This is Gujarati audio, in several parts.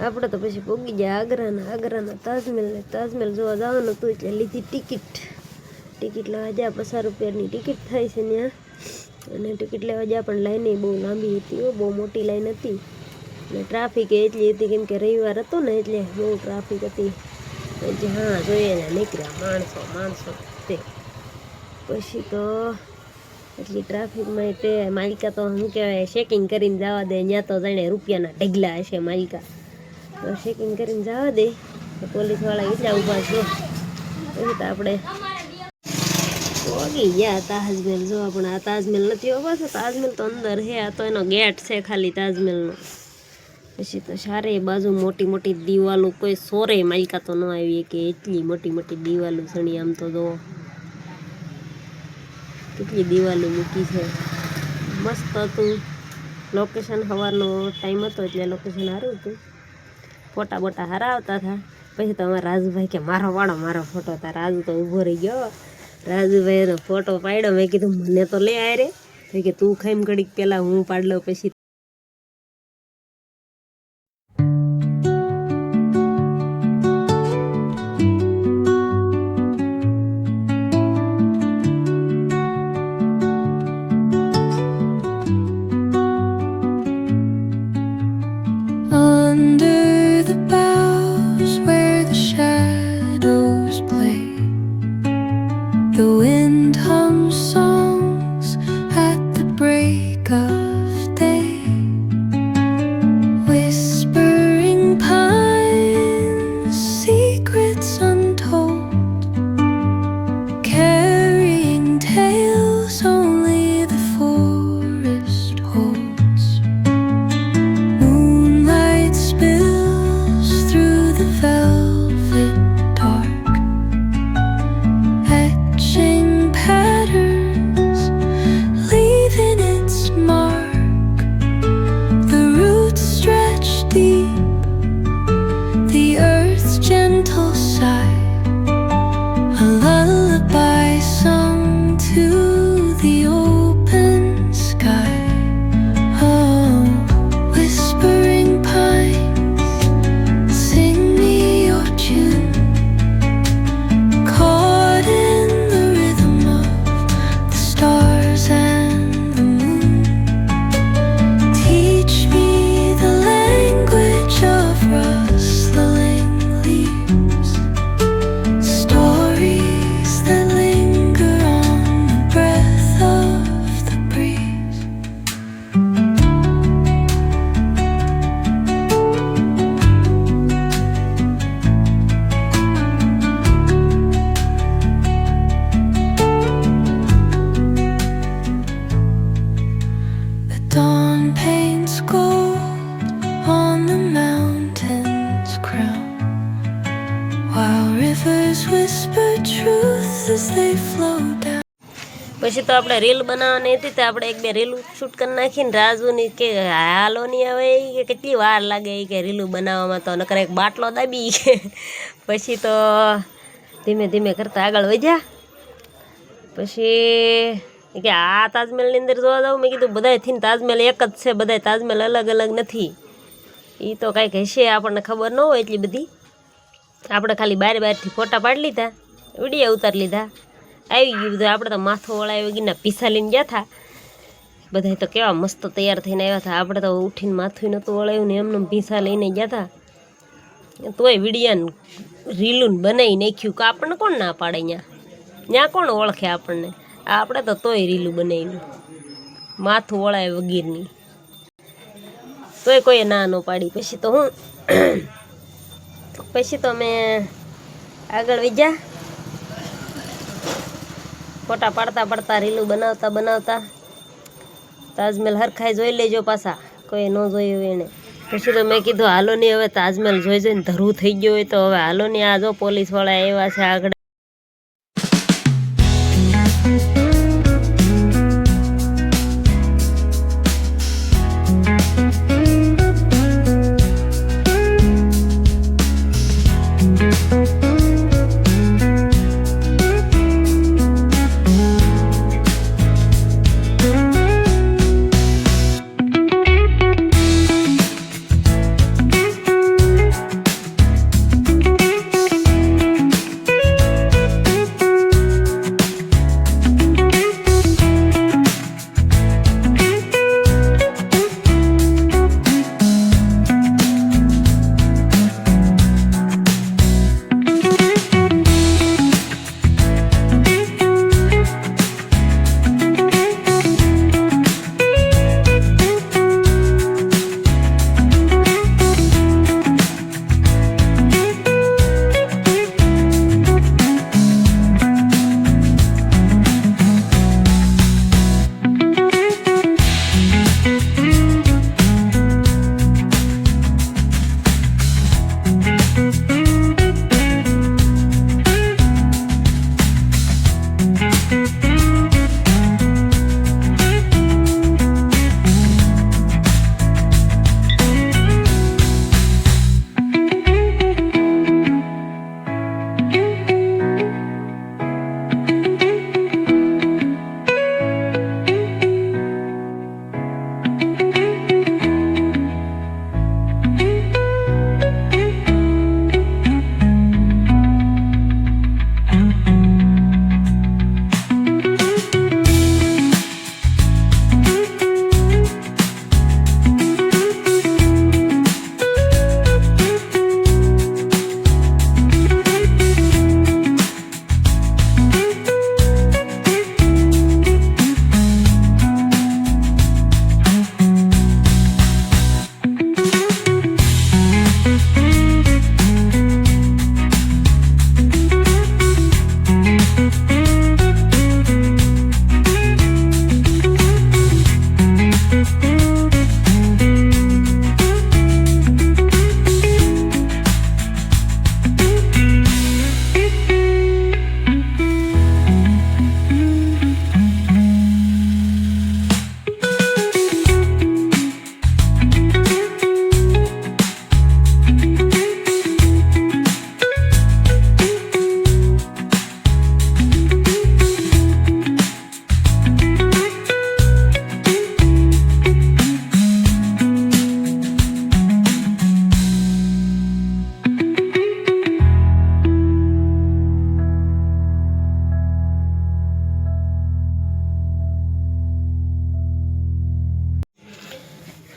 આપણે તો પછી પોગી ગયા આગ્રાના. આગ્રાના તાજમહેલને તાજમહેલ જોવા જવાનું હતું એટલે લીધી ટિકિટ. ટિકિટ લેવા જ્યાં પચાસ રૂપિયાની ટિકિટ થાય છે ત્યાં. અને ટિકિટ લેવા જ્યાં પણ લાઈન બહુ લાંબી હતી બહુ મોટી લાઈન હતી. અને ટ્રાફિક એટલી હતી કેમ કે રવિવાર હતો ને એટલે બહુ ટ્રાફિક હતી. પછી હા, જોઈએ ને નીકળ્યા માણસો માણસો તે. પછી તો એટલી ટ્રાફિકમાં તે માલિકા તો શું કહેવાય શેકિંગ કરીને જવા દે, ત્યાં તો જાણે રૂપિયાના ઢગલા હશે માલિકા. તો શેકિંગ કરીને જવા દે. તો પોલીસવાળા એટલા ઊભા છો. એવું તો આપણે પોગી ગયા તાજમહેલ. જો પણ આ તાજમહેલ નથી હો પાછો તાજમહેલ તો અંદર છે આ તો એનો ગેટ છે ખાલી તાજમહેલનો. પછી તો સારે બાજુ મોટી મોટી દિવાલો કોઈ સોરે માલિકા તો ન આવી કે એટલી મોટી મોટી દિવાલો સણી આમ તો જો. કેટલી દિવાલો મૂકી છે. મસ્ત હતું. લોકેશન સવારનો ટાઈમ હતો એટલે લોકેશન સારું હતું. ફોટા બોટા હરાવતા હતા. પછી તો અમારા રાજુભાઈ કે, મારો વાળો, મારો ફોટો હતા રાજુ તો ઊભો રહી ગયો. રાજુભાઈ એનો ફોટો પાડ્યો. મેં કીધું, મને તો લે આય રે કે તું ખાઈમ ઘડીક પહેલાં હું પાડલો, પછી પછી તો આપણે રીલ બનાવવાની હતી તો આપણે એક બે રીલું શૂટ કરી નાખીને રાજુની કે હાલો નહીં આવે ઈ કે કેટલી વાર લાગે ઈ કે રીલું બનાવવામાં તો નકર એક બાટલો દાબી ઈ કે. પછી તો ધીમે ધીમે કરતા આગળ વધ્યા. પછી ઈ કે આ તાજમહેલની અંદર જોવા જાઉં, મેં કીધું બધાય થઈને તાજમહેલ એક જ છે, બધાય તાજમહેલ અલગ અલગ નથી. એ તો કાંઈક હશે, આપણને ખબર ન હોય એટલી બધી. આપણે ખાલી બારે બારથી ફોટા પાડી લીધા, વીડિયો ઉતારી લીધા. આવી ગયું બધું. આપણે તો માથું વળાવી ગીને પીસા લઈને ગયા હતા બધા તો કેવા મસ્ત તૈયાર થઈને આવ્યા હતા આપણે તો ઉઠીને માથું નહોતું વળાયું ને એમને પીસા લઈને ગયા હતા તોય વિડીયાને રીલું બનાવી નાખ્યું કે આપણને કોણ ના પાડે અહીંયા? ત્યાં કોણ ઓળખે આપણને? આપણે તો તોય રીલું બનાવ્યું માથું વળાય વગીરની. તોય કોઈએ ના ન પાડી. પછી તો હું પછી તો મેં આગળ બીજા ફોટા પાડતા પાડતા, રીલું બનાવતા બનાવતા. તાજમહેલ હરખાઈ જોઈ લેજો પાછા. કોઈ ન જોયું હોય એને. પછી તો મેં કીધું, હાલો નહીં હવે તાજમહેલ જોઈ જોઈને ધરું થઈ ગયું હોય તો હવે હાલો નહીં આ જો પોલીસવાળા આવ્યા છે આગળ.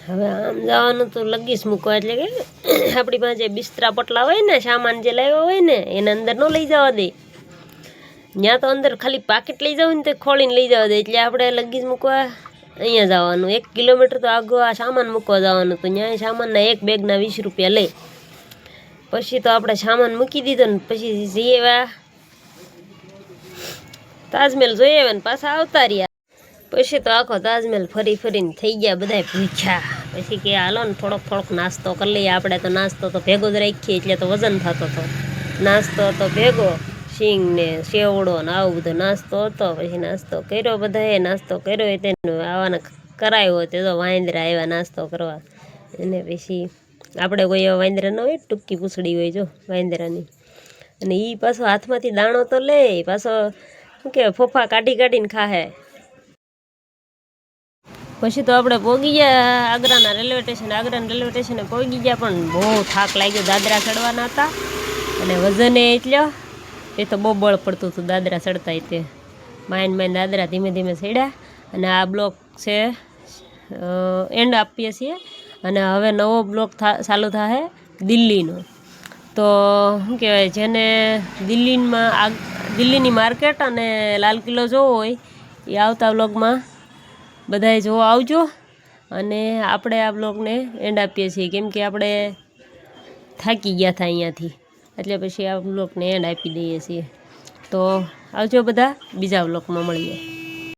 જવાનું તો લગીશ મૂકવા એટલે કે આપણી પાસે બિસ્તરા પટલા હોય ને, સામાન જે લાવ્યો હોય ને, એને અંદર ન લઈ જવા દે. ત્યાં તો અંદર ખાલી પાકેટ લઈ જવું ને તો ખોલીને લઈ જવા દે. એટલે આપણે લગીજ મૂકવા અહીંયા જવાનું. એક કિલોમીટર તો આગો આ સામાન મૂકવા જવાનું. તો ત્યાં સામાનના એક બેગના વીસ રૂપિયા લે પછી તો આપણે સામાન મૂકી દીધો ને પછી જઈએ તાજમહેલ જોઈએ આવ્યા ને, પાછા આવતા રહ્યા. પછી તો આખો તાજમહેલ ફરી ફરીને થઈ ગયા બધાય પૂછ્યા પછી કે હાલો ને થોડોક થોડોક નાસ્તો કરી લઈએ. આપણે તો નાસ્તો તો ભેગો જ રાખીએ, એટલે તો વજન થતો હતો. નાસ્તો તો ભેગો, શીંગ ને સેવડો ને આવું બધો નાસ્તો હતો. પછી નાસ્તો કર્યો બધાએ. નાસ્તો કર્યો એ તેનું આવાને કરાયો તે તો વાંદરા આવ્યા નાસ્તો કરવા. અને પછી આપણે કોઈ એવા વાંદરા ન હોય, ટૂંકી પૂછડી હોય જો વાંદરાની. અને એ પાછો હાથમાંથી દાણો તો લે, પાછો શું કે ફોફા કાઢી કાઢીને ખાહે. પછી તો આપણે પહોંચી ગયા આગ્રાના રેલવે સ્ટેશન. આગ્રાના રેલવે સ્ટેશને પહોંચી ગયા પણ બહુ થાક લાગ્યો. દાદરા ચડવાના હતા અને વજને એટલે, એ તો બહુ બળ પડતું હતું દાદરા ચડતા તે. માઇન માઇન દાદરા ધીમે ધીમે ચડ્યા અને આ બ્લોક છે એન્ડ આપીએ છીએ. અને હવે નવો બ્લોક થા, ચાલુ થશે દિલ્હીનો. તો શું કહેવાય, જેને દિલ્હીમાં આગ, દિલ્હીની માર્કેટ અને લાલ કિલ્લો જોવો હોય, એ આવતા બ્લોગમાં બધાએ જોવા, આવજો. અને આપણે આ બ્લોગને એન્ડ આપીએ છીએ. કેમ કે આપણે થાકી ગયા હતા અહીંયાથી. એટલે પછી આ બ્લોગને એન્ડ આપી દઈએ છીએ. તો આવજો બધા, બીજા બ્લોગમાં મળીએ.